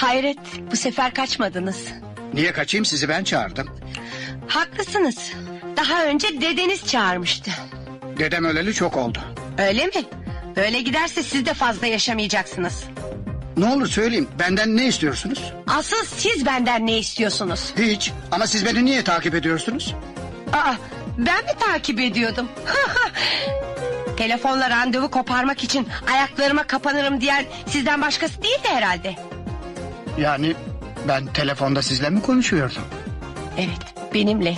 Hayret bu sefer kaçmadınız. Niye kaçayım sizi ben çağırdım. Haklısınız. Daha önce dedeniz çağırmıştı. Dedem öleli çok oldu. Öyle mi? Böyle giderse siz de fazla yaşamayacaksınız. Ne olur söyleyin benden ne istiyorsunuz? Asıl siz benden ne istiyorsunuz? Hiç ama siz beni niye takip ediyorsunuz? Aa, ben mi takip ediyordum? Telefonla randevu koparmak için ayaklarıma kapanırım diyen sizden başkası değildi herhalde. Yani ben telefonda sizle mi konuşuyordum? Evet benimle.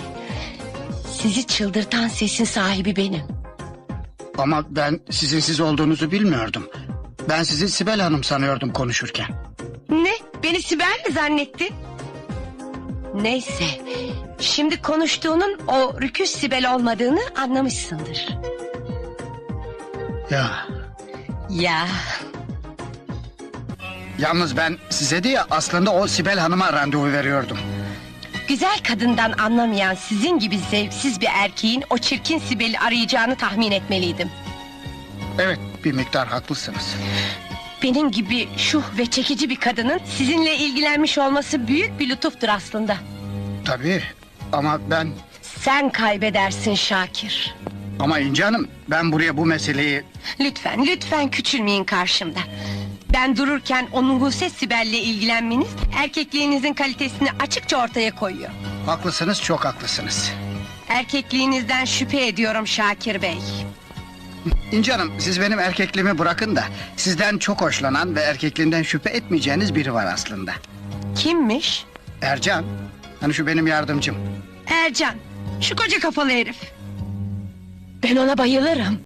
Sizi çıldırtan sesin sahibi benim. Ama ben sizin siz olduğunuzu bilmiyordum. Ben sizi Sibel Hanım sanıyordum konuşurken. Ne? Beni Sibel mi zannettin? Neyse. Şimdi konuştuğunun o rüküş Sibel olmadığını anlamışsındır. Ya Ya yalnız ben size değil aslında o Sibel Hanım'a randevu veriyordum. güzel kadından anlamayan sizin gibi zevksiz bir erkeğin o çirkin Sibel'i arayacağını tahmin etmeliydim. Evet bir miktar haklısınız. Benim gibi şuh ve çekici bir kadının sizinle ilgilenmiş olması büyük bir lütuftur aslında. Tabii ama ben Sen kaybedersin Şakir. ama İnci Hanım ben buraya bu meseleyi Lütfen lütfen küçülmeyin karşımda. Ben dururken o Nuhuse Sibel'le ilgilenmeniz erkekliğinizin kalitesini açıkça ortaya koyuyor. haklısınız çok haklısınız. Erkekliğinizden şüphe ediyorum Şakir Bey. İnci Hanım siz benim erkekliğimi bırakın da sizden çok hoşlanan ve erkekliğinden şüphe etmeyeceğiniz biri var aslında. Kimmiş? Ercan hani şu benim yardımcım. Ercan. Şu koca kafalı herif. Ben ona bayılırım.